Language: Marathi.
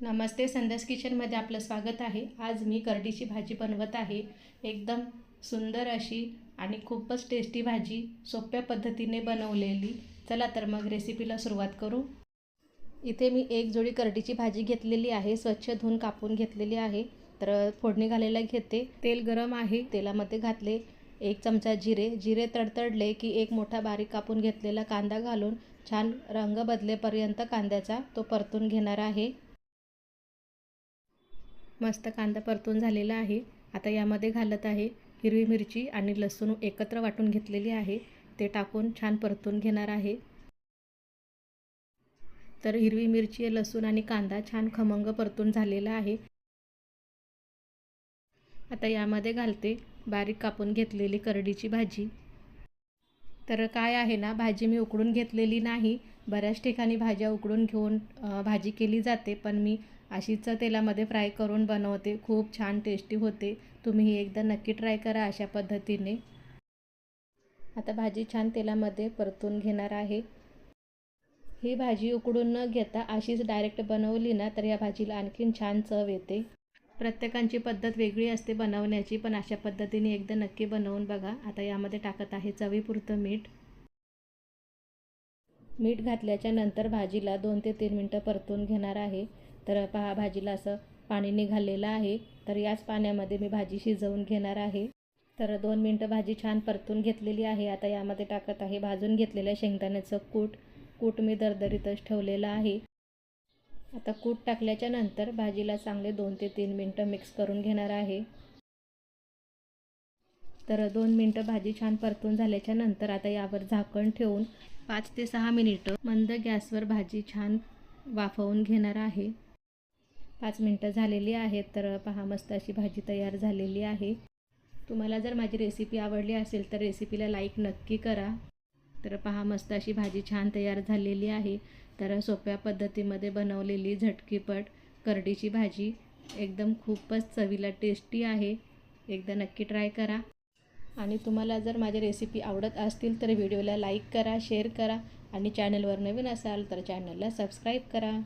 नमस्ते संध्यास किचनमध्ये आपलं स्वागत आहे. आज मी करडीची भाजी बनवत आहे. एकदम सुंदर अशी आणि खूपच टेस्टी भाजी सोप्या पद्धतीने बनवलेली. चला तर मग रेसिपीला सुरुवात करू. इथे मी एक जोडी करडीची भाजी घेतलेली आहे. स्वच्छ धुवून कापून घेतलेली आहे. तर फोडणी घालायला घेते. तेल गरम आहे. तेलामध्ये घातले एक चमचा जिरे. जिरे तडतडले की एक मोठा बारीक कापून घेतलेला कांदा घालून छान रंग बदलेपर्यंत कांद्याचा तो परतून घेणार आहे. मस्त कांदा परतून झालेला आहे. आता यामध्ये घालत आहे हिरवी मिरची आणि लसूण एकत्र वाटून घेतलेली आहे. ते टाकून छान परतून घेणार आहे. तर हिरवी मिरची लसूण आणि कांदा छान खमंग परतून झालेला आहे. आता यामध्ये घालते बारीक कापून घेतलेली करडीची भाजी. तर काय आहे ना भाजी मी उकडून घेतलेली नाही. बऱ्याच ठिकाणी भाज्या उकडून घेऊन भाजी केली जाते पण मी अशीच तेलामध्ये फ्राय करून बनवते. खूप छान टेस्टी होते. तुम्ही एकदा नक्की ट्राय करा अशा पद्धतीने. आता भाजी छान तेलामध्ये परतून घेणार आहे. ही भाजी उकडून न घेता अशीच डायरेक्ट बनवली ना तर या भाजीला आणखीन छान चव येते. प्रत्येकांची पद्धत वेगळी असते बनवण्याची पण अशा पद्धतीने एकदा नक्की बनवून बघा. आता यामध्ये टाकत आहे चवीपुरतं मीठ. मीठ घातल्याच्या नंतर भाजीला दोन ते तीन मिनटं परतून घेणार आहे. तर पहा भाजीला असं पाणी निघालेलं आहे. तर याच पाण्यामध्ये मी भाजी शिजवून घेणार आहे. तर दोन मिनटं भाजी छान परतून घेतलेली आहे. आता यामध्ये टाकत आहे भाजून घेतलेलं शेंगदाण्याचं कूट. कूट मी दरदरीतच ठेवलेलं आहे. आता कूट टाकल्याच्या नंतर भाजीला चांगले दोन ते तीन मिनटं मिक्स करून घेणार आहे. तर दोन मिनटं भाजी छान परतून झाल्याच्यानंतर आता यावर झाकण ठेवून पाच ते सहा मिनिटं मंद गॅसवर भाजी छान वाफवून घेणार आहे. पाच मिनटं झालेली आहेत तर पहा मस्त अशी भाजी तयार झालेली आहे. तुम्हाला जर माझी रेसिपी आवडली असेल तर रेसिपीला लाईक नक्की करा. तर पहा मस्त अशी भाजी छान तयार झालेली आहे. तर सोप्या पद्धतीमध्ये बनवलेली झटकीपट करडीची भाजी. एकदम खूपच चवीला टेस्टी आहे. एकदा नक्की ट्राय करा. आणि तुम्हाला जर माझी रेसिपी आवडत असतील तर व्हिडिओला लाईक करा शेअर करा. आणि चॅनलवर नवीन असाल तर चॅनलला सबस्क्राईब करा.